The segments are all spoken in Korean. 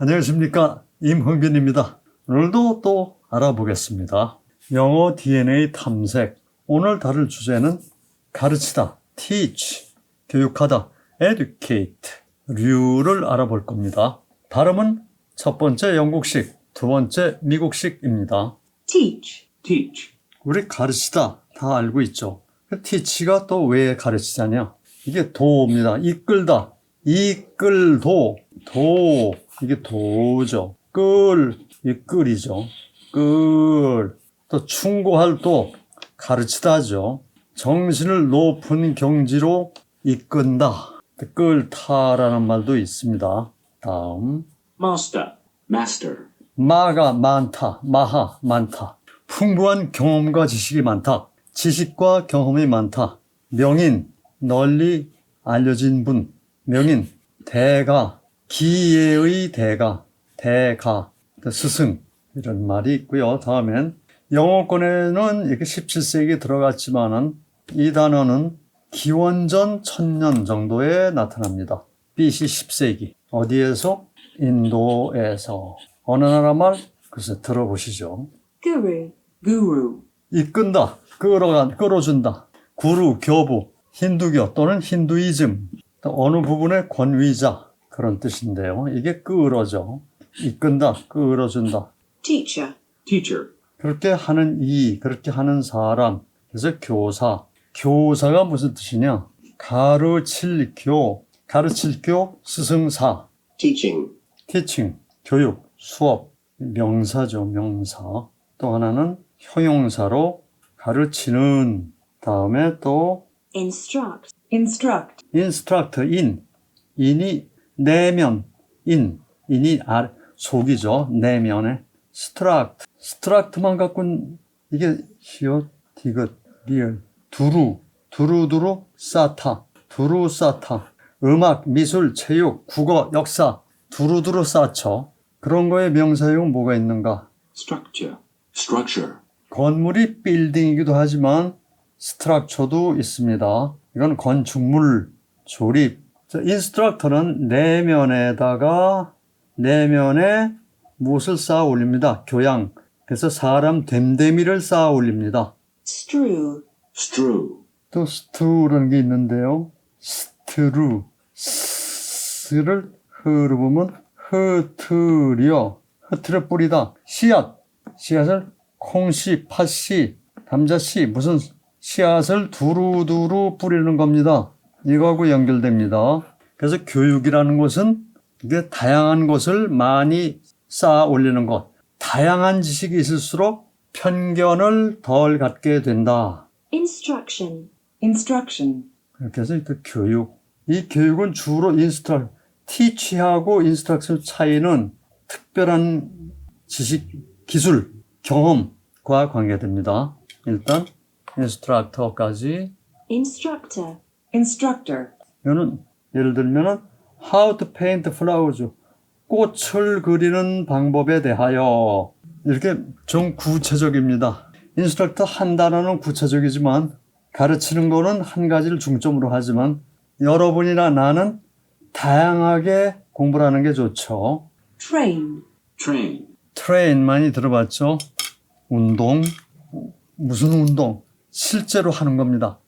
안녕하십니까. 임흥빈입니다. 오늘도 또 알아보겠습니다. 영어 DNA 탐색. 오늘 다룰 주제는 가르치다, teach, 교육하다, educate, 류를 알아볼 겁니다. 발음은 첫 번째 영국식, 두 번째 미국식입니다. teach, teach, 우리 가르치다 다 알고 있죠. 그 teach가 또 왜 가르치자냐? 이게 도입니다. 이끌다. 이끌도. 도. 이게 도죠. 끌. 이 끌이죠. 끌. 또 충고할 도. 가르치다죠. 정신을 높은 경지로 이끈다. 끌다라는 말도 있습니다. 다음. master, master, 마가 많다. 마하 많다. 풍부한 경험과 지식이 많다. 지식과 경험이 많다. 명인 널리 알려진 분. 명인 대가 기예의 대가 대가 스승 이런 말이 있고요. 다음엔 영어권에는 이렇게 17세기 들어갔지만은 이 단어는 기원전 1000년 정도에 나타납니다. BC 10세기. 어디에서? 인도에서. 어느 나라 말? 글쎄 들어보시죠. guru, guru, 이끈다, 끌어간, 끌어준다. 구루, 교부, 힌두교 또는 힌두이즘. 또 어느 부분의 권위자. 그런 뜻인데요. 이게 끌어죠. 이끈다, 끌어준다. teacher, teacher, 그렇게 하는 이, 그렇게 하는 사람. 그래서 교사. 교사가 무슨 뜻이냐? 가르칠 교, 가르칠 교, 스승사. teaching, 티칭, 교육, 수업, 명사죠, 명사. 또 하나는 형용사로 가르치는 다음에 또 instruct, instruct, 인스트럭터, 인, 인이 내면, 인, 인이 아, 속이죠, 내면에. 스트락트, 스트락트만 갖고는 이게 히읗, 디귿, 리을, 두루, 두루두루, 싸타, 두루 싸타. 음악, 미술, 체육, 국어, 역사, 두루두루 쌓죠. 그런 거에 명사형은 뭐가 있는가? structure, structure, 건물이 빌딩이기도 하지만 스트럭처도 있습니다. 이건 건축물, 조립. 자, 인스트럭터는 내면에다가 내면에 무엇을 쌓아 올립니다. 교양. 그래서 사람 됨됨이를 쌓아 올립니다. strew, strew, 또 스투라는 게 있는데요. 스트루. 스를 흐르 보면 흐트려. 흐트려 뿌리다. 씨앗. 씨앗을 콩씨, 팥씨, 감자씨 무슨 씨앗을 두루두루 뿌리는 겁니다. 이거하고 연결됩니다. 그래서 교육이라는 것은 이게 다양한 것을 많이 쌓아 올리는 것. 다양한 지식이 있을수록 편견을 덜 갖게 된다. instruction, instruction, 그렇게 해서 그 교육. 이 교육은 주로 인스트럭, 티치하고 인스트럭션 차이는 특별한 지식, 기술, 경험과 관계됩니다. 일단 인스트럭터까지 instructor, instructor, 이거는 예를 들면은 how to paint flowers 꽃을 그리는 방법에 대하여 이렇게 좀 구체적입니다. 인스트럭터 한 단어는 구체적이지만 가르치는 거는 한 가지를 중점으로 하지만 여러분이나 나는 다양하게 공부를 하는 게 좋죠. train, train, 트레인 많이 들어봤죠? 운동. 무슨 운동? 실제로 하는 겁니다.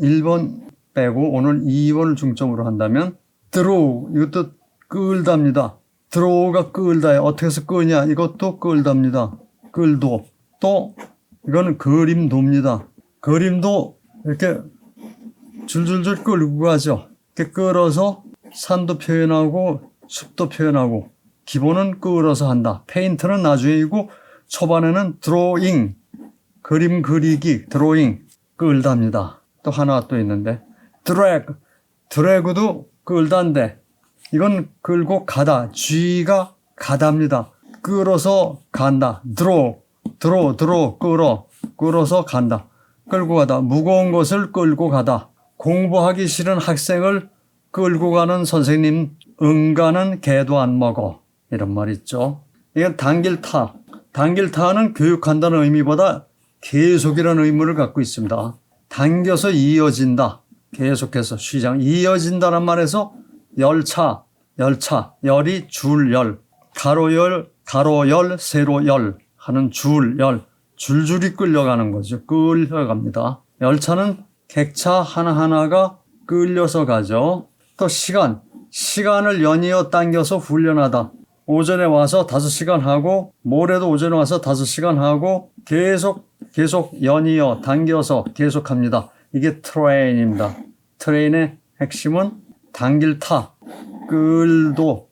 1번 빼고 오늘 2번을 중점으로 한다면 드로우 이것도 끌답니다. 드로우가 끌다에 어떻게 해서 끄냐 이것도 끌답니다. 끌도 또 이거는 그림도입니다. 그림도 이렇게 줄줄줄 끌고 가죠. 이렇게 끌어서 산도 표현하고 숲도 표현하고 기본은 끌어서 한다. 페인트는 나중이고 초반에는 드로잉 그림 그리기 드로잉 끌답니다. 또 하나 또 있는데 드래그 드래그도 끌다인데 이건 끌고 가다 쥐가 가답니다. 끌어서 간다. 드로 드로 드로 끌어 끌어서 간다. 끌고 가다 무거운 것을 끌고 가다. 공부하기 싫은 학생을 끌고 가는 선생님 응가는 개도 안 먹어 이런 말 있죠. 이건 당길타. 당길타는 교육한다는 의미보다 계속이라는 의무를 갖고 있습니다. 당겨서 이어진다. 계속해서 쉬장 이어진다는 말에서 열차, 열차, 열이 줄 열. 가로열, 가로열, 세로열 하는 줄열, 줄줄이 끌려가는 거죠. 끌려갑니다. 열차는 객차 하나하나가 끌려서 가죠. 또 시간, 시간을 연이어 당겨서 훈련하다. 오전에 와서 5시간 하고 모레도 오전에 와서 5시간 하고 계속 계속 연이어 당겨서 계속합니다. 이게 트레인입니다. 트레인의 핵심은 당길 타, 끌도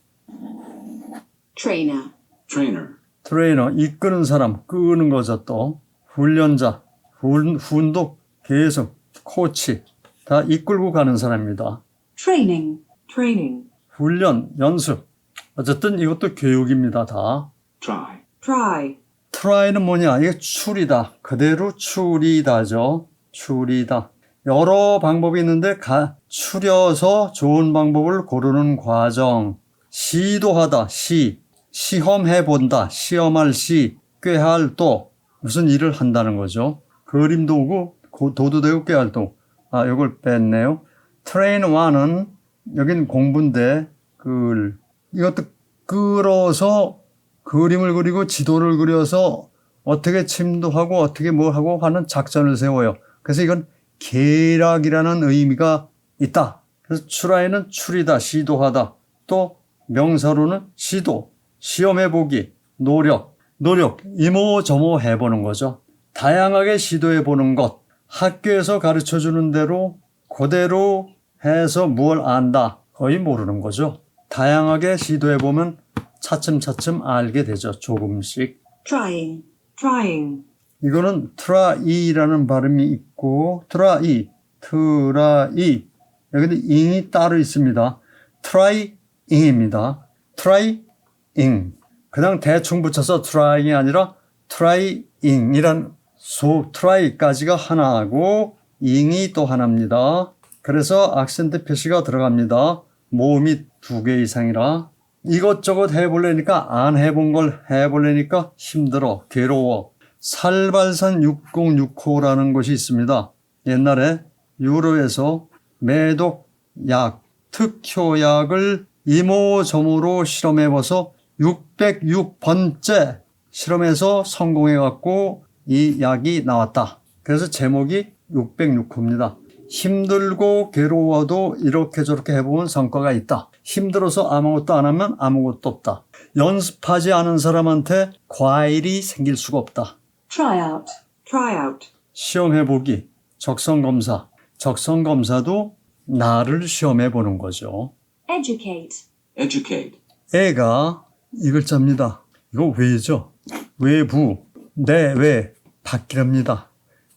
trainer, trainer, 트레이너 이끄는 사람 끄는 거죠 또 훈련자 훈, 훈도 계속 코치 다 이끌고 가는 사람입니다. training, training, 훈련 연습 어쨌든 이것도 교육입니다 다. try, try, 트라이는 뭐냐? 이게 추리다. 그대로 추리다죠. 추리다. 여러 방법이 있는데 가, 추려서 좋은 방법을 고르는 과정. 시도하다. 시. 시험해 본다. 시험할 시. 꾀할 도. 무슨 일을 한다는 거죠. 그림도 오고 고- 도도 되고 꾀할 도. 아, 이걸 뺐네요. 트레인 1은 여긴 공부인데 글 이것도 끌어서 그림을 그리고 지도를 그려서 어떻게 침도하고 어떻게 뭘 하고 하는 작전을 세워요. 그래서 이건 계략이라는 의미가 있다. 그래서 추라이는 추리다, 시도하다. 또 명사로는 시도, 시험해보기, 노력, 노력, 이모저모 해보는 거죠. 다양하게 시도해보는 것. 학교에서 가르쳐 주는 대로 그대로 해서 무얼 안다. 거의 모르는 거죠. 다양하게 시도해보면 차츰차츰 알게 되죠. 조금씩. trying, trying, 이거는 트라이라는 발음이 있고 트라이, 트라이 여기는 잉이 따로 있습니다. 트라이잉입니다. 트라이잉 그냥 대충 붙여서 트라이잉이 아니라 트라이잉이란 소 트라이까지가 하나고 잉이 또 하나입니다. 그래서 악센트 표시가 들어갑니다. 모음이 두 개 이상이라 이것저것 해보려니까 안 해본 걸 해보려니까 힘들어 괴로워 살발산 606호라는 곳이 있습니다. 옛날에 유로에서 매독 약, 특효약을 이모저모로 실험해봐서 606번째 실험해서 성공해갖고 이 약이 나왔다. 그래서 제목이 606호입니다. 힘들고 괴로워도 이렇게 저렇게 해보면 성과가 있다. 힘들어서 아무것도 안 하면 아무것도 없다. 연습하지 않은 사람한테 과일이 생길 수가 없다. Try out, try out, 시험해보기, 적성검사. 적성검사도 나를 시험해보는 거죠. educate, educate, 애가 이 글자입니다. 이거 왜죠? 외부, 내외, 바뀌랍니다.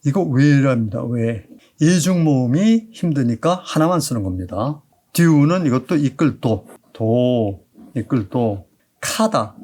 이거 왜랍니다. 왜? 이중 모음이 힘드니까 하나만 쓰는 겁니다. 듀는 이것도 이끌도, 도, 이끌도, 카다.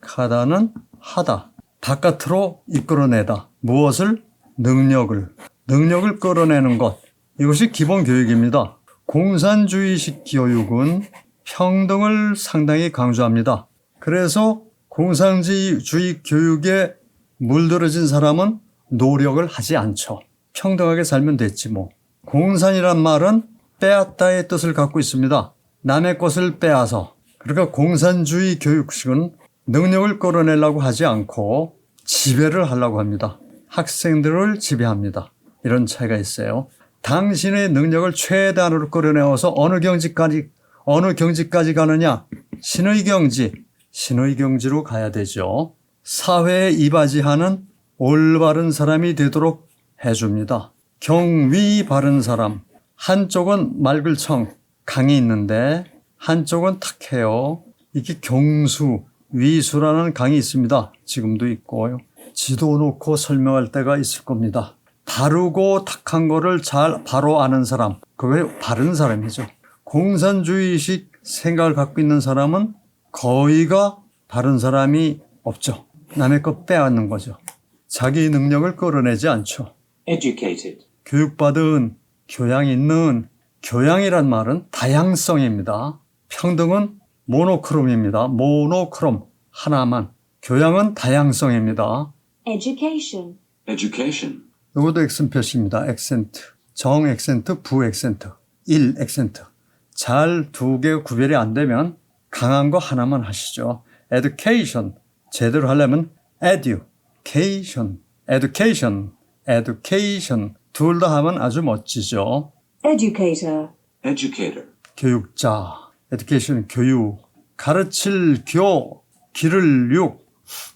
카다는 하다. 바깥으로 이끌어내다. 무엇을? 능력을. 능력을 끌어내는 것. 이것이 기본 교육입니다. 공산주의식 교육은 평등을 상당히 강조합니다. 그래서 공산주의 교육에 물들어진 사람은 노력을 하지 않죠. 평등하게 살면 됐지 뭐. 공산이란 말은 빼앗다의 뜻을 갖고 있습니다. 남의 것을 빼앗아. 그러니까 공산주의 교육식은 능력을 끌어내려고 하지 않고 지배를 하려고 합니다. 학생들을 지배합니다. 이런 차이가 있어요. 당신의 능력을 최대한으로 끌어내어서 어느 경지까지 어느 경지까지 가느냐? 신의 경지, 신의 경지로 가야 되죠. 사회에 이바지하는 올바른 사람이 되도록 해줍니다. 경위 바른 사람. 한쪽은 말글청, 강이 있는데 한쪽은 탁해요. 이게 경수, 위수라는 강이 있습니다. 지금도 있고요. 지도 놓고 설명할 때가 있을 겁니다. 바르고 탁한 거를 잘 바로 아는 사람, 그게 바른 사람이죠. 공산주의식 생각을 갖고 있는 사람은 거의가 바른 사람이 없죠. 남의 것 빼앗는 거죠. 자기 능력을 끌어내지 않죠. educated, 교육받은 교양 있는 교양이란 말은 다양성입니다. 평등은 모노크롬입니다. 모노크롬 하나만. 교양은 다양성입니다. education, education, 이것도 엑센 표시입니다. 액센트. 정 액센트, 부 액센트, 일 액센트. 잘 두 개 구별이 안 되면 강한 거 하나만 하시죠. education. 제대로 하려면 education, education, education. 둘 다 하면 아주 멋지죠. Educator. Educator. 교육자, education, 교육. 가르칠 교, 기를 육.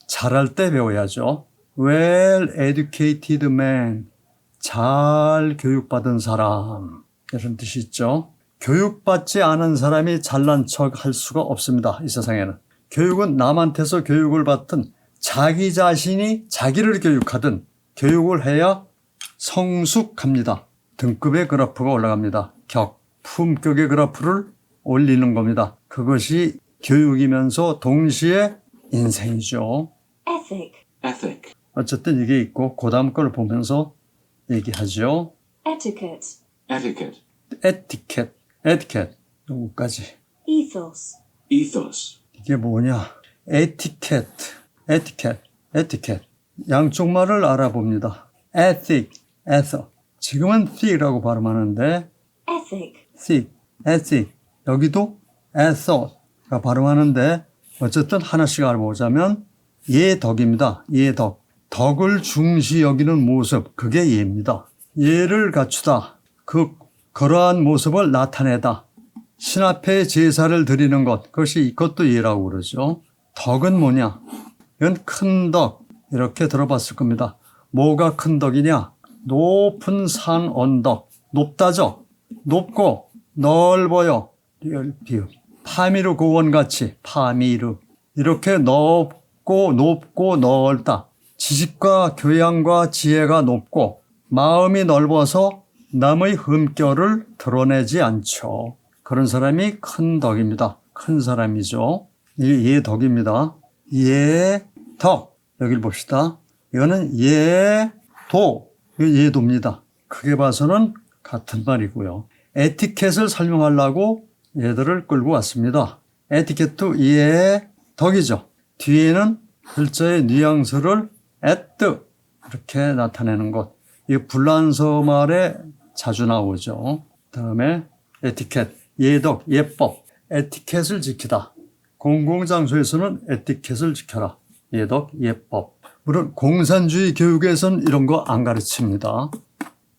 잘할 때 배워야죠. well educated man. 잘 교육받은 사람. 이런 뜻이 있죠. 교육받지 않은 사람이 잘난 척 할 수가 없습니다. 이 세상에는. 교육은 남한테서 교육을 받든 자기 자신이 자기를 교육하든 교육을 해야 성숙합니다. 등급의 그래프가 올라갑니다. 격, 품격의 그래프를 올리는 겁니다. 그것이 교육이면서 동시에 인생이죠. Ethic. Ethic. 어쨌든 이게 있고 그 다음 걸 보면서 얘기하죠. Etiquette. Etiquette. 에티켓, 에티켓 요거까지. Ethos. Ethos. 이게 뭐냐? 에티켓, 에티켓, 에티켓. 양쪽 말을 알아봅니다. ethic, ethic. 지금은 thic라고 발음하는데 Ethic. thick, ethic. 여기도 ethic가 발음하는데 어쨌든 하나씩 알아보자면 예덕입니다. 예덕. 덕을 중시 여기는 모습. 그게 예입니다. 예를 갖추다. 그 그러한 모습을 나타내다. 신 앞에 제사를 드리는 것. 그것이 이것도 예라고 그러죠. 덕은 뭐냐? 이건 큰 덕. 이렇게 들어봤을 겁니다. 뭐가 큰 덕이냐? 높은 산 언덕. 높다죠? 높고 넓어요. 리얼 비읍. 파미르 고원같이 파미르. 이렇게 넓고 높고 넓다. 지식과 교양과 지혜가 높고 마음이 넓어서 남의 흠결을 드러내지 않죠. 그런 사람이 큰 덕입니다. 큰 사람이죠. 이게 예 덕입니다. 예 덕. 여기를 봅시다. 이거는 예도. 이거 예도입니다. 크게 봐서는 같은 말이고요. 에티켓을 설명하려고 얘들을 끌고 왔습니다. 에티켓도 예덕이죠. 뒤에는 글자의 뉘앙스를 at 이렇게 나타내는 것. 이 불란서 말에 자주 나오죠. 다음에 에티켓, 예덕, 예법, 에티켓을 지키다. 공공장소에서는 에티켓을 지켜라. 예덕, 예법. 물론 공산주의 교육에선 이런 거 안 가르칩니다.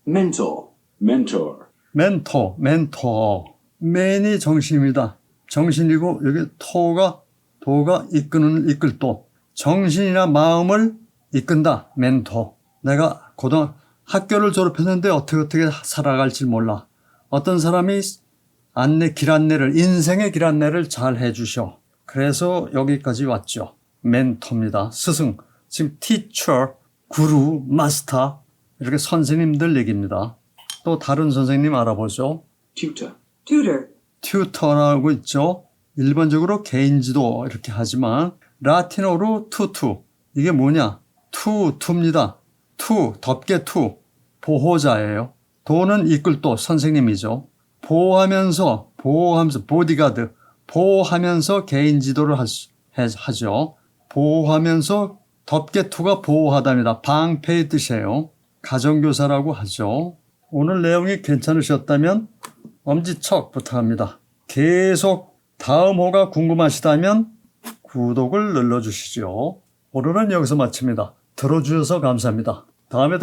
Mentor. Mentor. 멘토, 멘토. 맨이 정신입니다. 정신이고 여기 토가 도가 이끄는 이끌 도. 정신이나 마음을 이끈다. 멘토. 내가 고등 학교를 졸업했는데 어떻게 어떻게 살아갈지 몰라. 어떤 사람이 안내 길 안내를 인생의 길 안내를 잘 해주셔. 그래서 여기까지 왔죠. 멘토입니다. 스승. 지금 teacher, 구루, 마스터 이렇게 선생님들 얘기입니다. 또 다른 선생님 알아보죠. Tutor. Tutor. 튜터라고 있죠. 일반적으로 개인 지도 이렇게 하지만 라틴어로 투투 이게 뭐냐? 투 투입니다. 투 덮개 투 보호자예요. 도는 이끌도 선생님이죠. 보호하면서 보호하면서 보디가드 보호하면서 개인 지도를 하, 하죠. 보호하면서 덮개 투가 보호하답니다. 방패의 뜻이에요. 가정교사라고 하죠. 오늘 내용이 괜찮으셨다면 엄지척 부탁합니다. 계속 다음 호가 궁금하시다면 구독을 눌러주시죠. 오늘은 여기서 마칩니다. 들어주셔서 감사합니다. 다음에 더